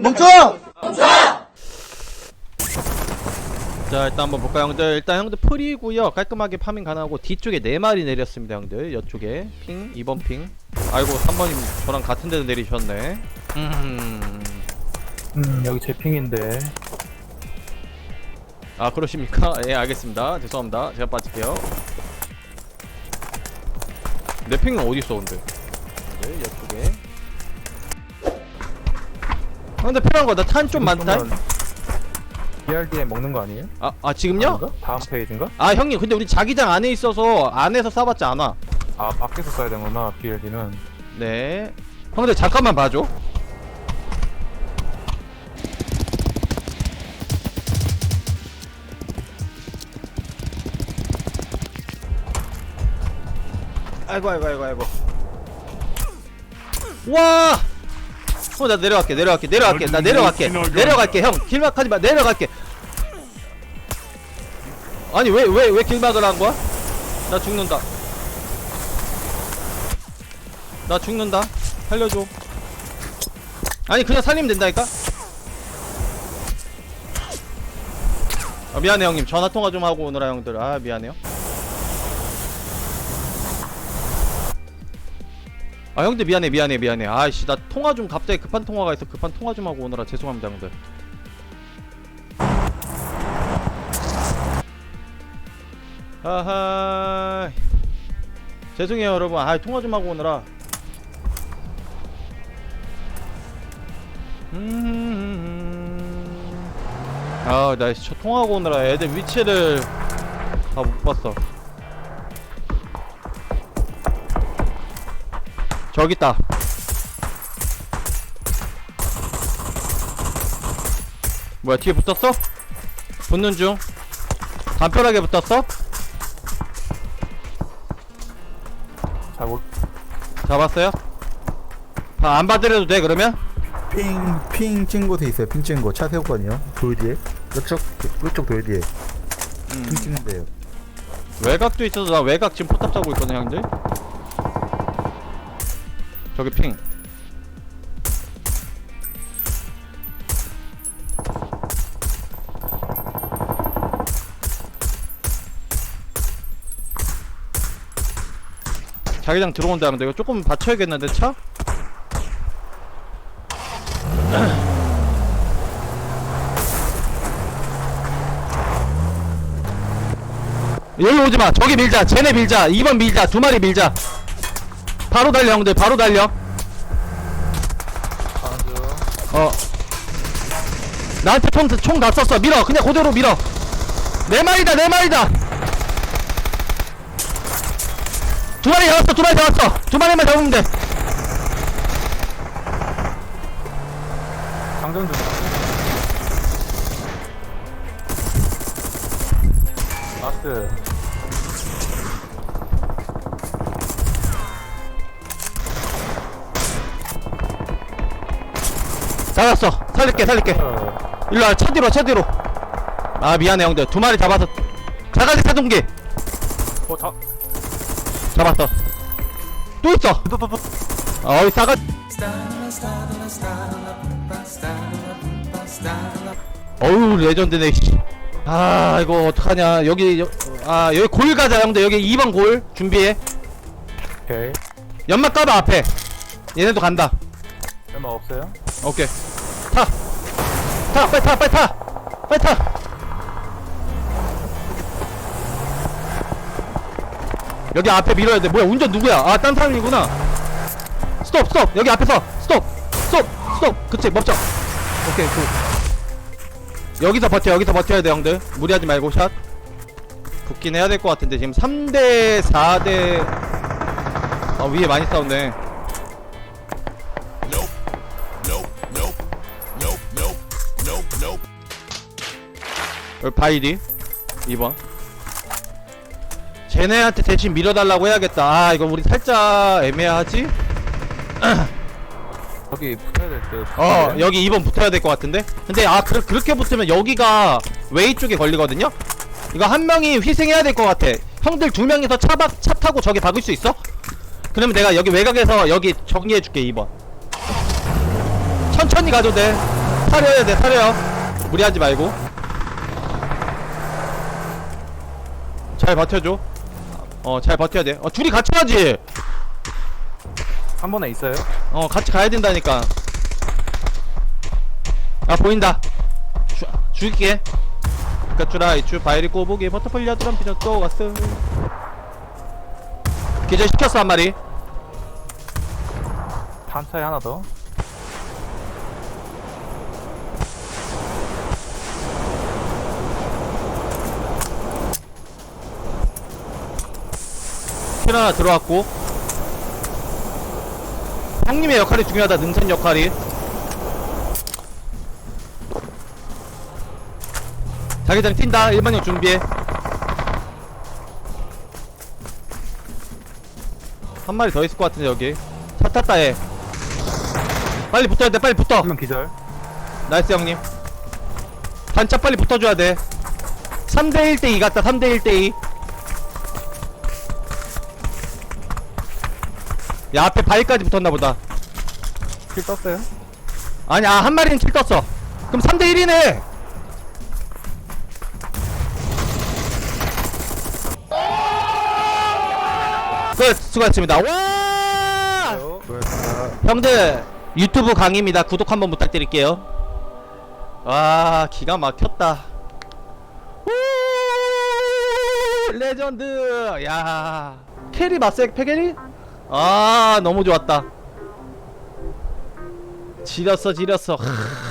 멈춰! 자 일단 한번 볼까요 형들? 일단 형들 풀이고요. 깔끔하게 파밍 가능하고 뒤쪽에 네 마리 내렸습니다 형들. 이쪽에. 핑 2번 핑. 아이고 3번님 저랑 같은 데도 내리셨네. 음... 음 여기 제 핑인데. 아 그러십니까? 예 알겠습니다. 죄송합니다. 제가 빠질게요. 내 핑은 어딨어 근데? 네 이쪽에. 아, 근데 필요한 거나 탄 좀 많다 BRD에 먹는 거 아니에요? 아, 아 지금요? 아닌가? 다음 페이지인가? 아 형님 근데 우리 자기장 안에 있어서 안에서 쏴봤지 않아 아 밖에서 써야 되는구나 BRD는 네 형들 잠깐만 봐줘 아이고 아이고 아이고 아이고 와! 어, 나 내려갈게, 내려갈게, 내려갈게, 나 내려갈게, 내려갈게, 형, 길막하지 마, 내려갈게. 아니, 왜, 왜, 왜 길막을 한 거야? 나 죽는다. 나 죽는다. 살려줘. 아니, 그냥 살리면 된다니까? 아, 미안해, 형님. 전화 통화 좀 하고 오느라, 형들. 아, 미안해요. 아 형들 미안해 미안해 미안해. 아이씨 나 통화 좀 갑자기 급한 통화가 있어. 급한 통화 좀 하고 오느라. 죄송합니다 형들. 아하 죄송해요 여러분. 아 통화 좀 하고 오느라. 아나 저 통화하고 오느라 애들 위치를 다 못 봤어 저기 있다. 뭐야 뒤에 붙었어? 붙는 중. 간편하게 붙었어? 잘 못 잡았어요? 아, 안 받으려도 돼 그러면? 핑, 핑 찍은 곳에 있어요. 핑 찍은 곳. 차 세웠거든요. 돌 뒤에. 이쪽, 이쪽 돌 뒤에. 핑 찍는데요. 외곽도 있어서 나 외곽 지금 포탑 잡고 있거든 형들. 저기 핑. 자기장 들어온다는데 이거 조금 받쳐야겠는데 차? 여기 오지마. 저기 밀자. 쟤네 밀자. 2번 밀자. 두 마리 밀자 바로 달려 형들. 바로 달려. 어. 나한테 총총다 썼어. 밀어. 그냥 그대로 밀어. 내 마리다 내 마리다. 두 마리 잡았어 두 마리 잡았어. 두 마리만 잡으면 돼. 장전 중 라스 잡았어. 살릴게 살릴게. 어, 일로와 차 뒤로 차 뒤로. 아 미안해 형들. 두 마리 잡아서. 자가지 사동기 어 자, 잡았어. 또 있어. 또. 어이 싸가. 어우 레전드네 씨. 아 이거 어떡하냐. 여기 여, 아 여기 골 가자 형들. 여기 2번 골 준비해. 오케이. 연막 까봐 앞에. 얘네도 간다. 얼마 없어요? 오케이. 타! 타! 빨리 타! 빨리 타! 빨리 타! 여기 앞에 밀어야 돼. 뭐야 운전 누구야? 아 딴 사람이구나. 스톱 스톱! 여기 앞에서. 스톱! 스톱! 스톱! 그치 멈춰. 오케이 굿. 여기서 버텨 여기서 버텨야 돼 형들. 무리하지 말고 샷. 붙긴 해야 될 것 같은데 지금 3대 4대 아 위에 많이 싸웠네 여기 바이디 2번. 쟤네한테 대신 밀어달라고 해야겠다. 아 이거 우리 살짝 애매하지? 여기 붙어야 될듯. 어 여기 2번 붙어야 될 것 같은데? 근데 아 그, 그렇게 붙으면 여기가 웨이 쪽에 걸리거든요? 이거 한 명이 희생해야 될 것 같아. 형들 두 명이서 차, 박, 차 타고 저기 박을 수 있어? 그러면 내가 여기 외곽에서 여기 정리해줄게 2번 천천히 가도 돼. 타려야 돼 타려 무리하지 말고. 잘 버텨줘. 어 잘 버텨야 돼어 둘이 같이 가지! 한 번에 있어요? 어 같이 가야 된다니까. 아 보인다. 주, 죽일게 까쭈라이 쭈 바이리 꼬부기 버터플리아 드럼피전 또 갔어. 기절 시켰어 한 마리. 단차에 하나 더. 킬 하나 들어왔고. 형님의 역할이 중요하다. 능선 역할이. 자기장 튄다. 일반형 준비해. 한 마리 더 있을 것 같은데 여기. 차 탔다 해 빨리 붙어야 돼. 빨리 붙어. 한명 기절. 나이스 형님. 반차 빨리 붙어줘야 돼. 3대 1 대2 같다. 3대 1 대2 야 앞에 바위까지 붙었나 보다. 킬 떴어요? 아니 아 한 마리는 킬 떴어. 그럼 3대 1이네. 끝. 수고하셨습니다. 와! 수고하셨습니다. 형들 유튜브 강의입니다. 구독 한번 부탁드릴게요. 와 기가 막혔다. 우! 레전드! 야. 캐리 마색 패게리 아 너무 좋았다 지렸어 지렸어 하.